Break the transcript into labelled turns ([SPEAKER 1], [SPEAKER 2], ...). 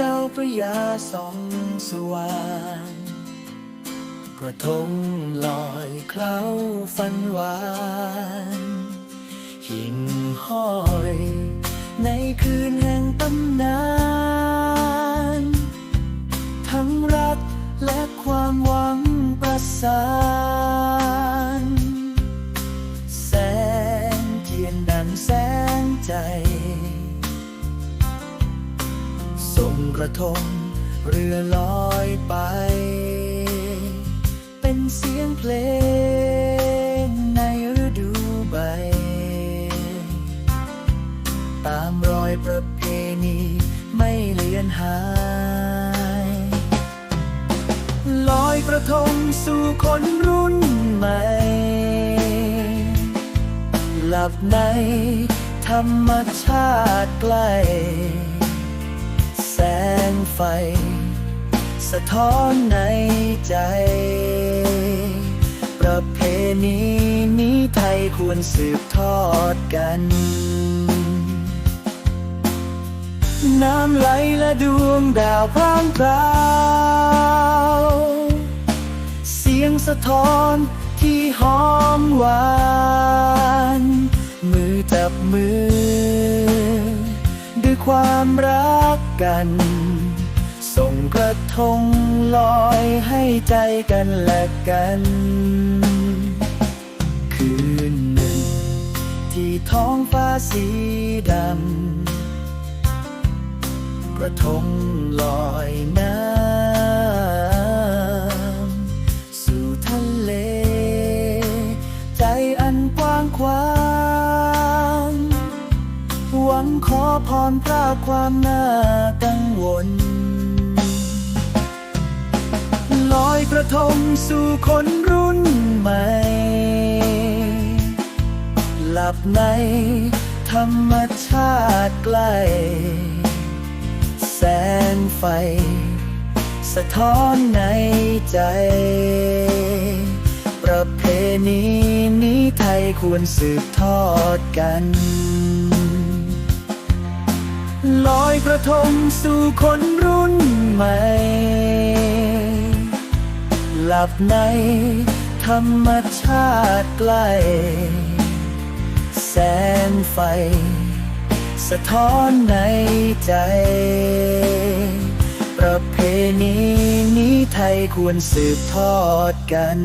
[SPEAKER 1] จ้าพระยาสองสว่างกระทงลอยเคล้าฝันหวาน กระทง เรือลอยไป เป็นเสียงเพลงในฤดูใบ ตามรอยประเพณีไม่เลือนหาย ลอยกระทงสู่คนรุ่นใหม่ หลับในธรรมชาติใกล้ ไฟ สะท้อนในใจ ประเพณีนี้ไทยควรสืบทอดกัน น้ำไหลและดวงดาวพร่างพราวเสียงสะท้อนที่หอมหวาน มือจับมือ ด้วยความรักกัน กระทงลอยให้ใจกันและกัน คืนหนึ่ง ที่ท้องฟ้าสีดำกระทงลอยน้ำสู่ทะเล ใจอันกว้างขวางหวังขอพรพระความน่ากังวล ระทงสู่คนรุ่นใหม่ หลับในธรรมชาติใกล้ แสงไฟ สะท้อนในใจ ประเพณีนี้ไทยควรสืบทอดกันลอยกระทงสู่คนรุ่นใหม่ หลับในธรรมชาติใกล้ แสงไฟ สะท้อนในใจ ประเพณีนี้ไทยควรสืบทอดกัน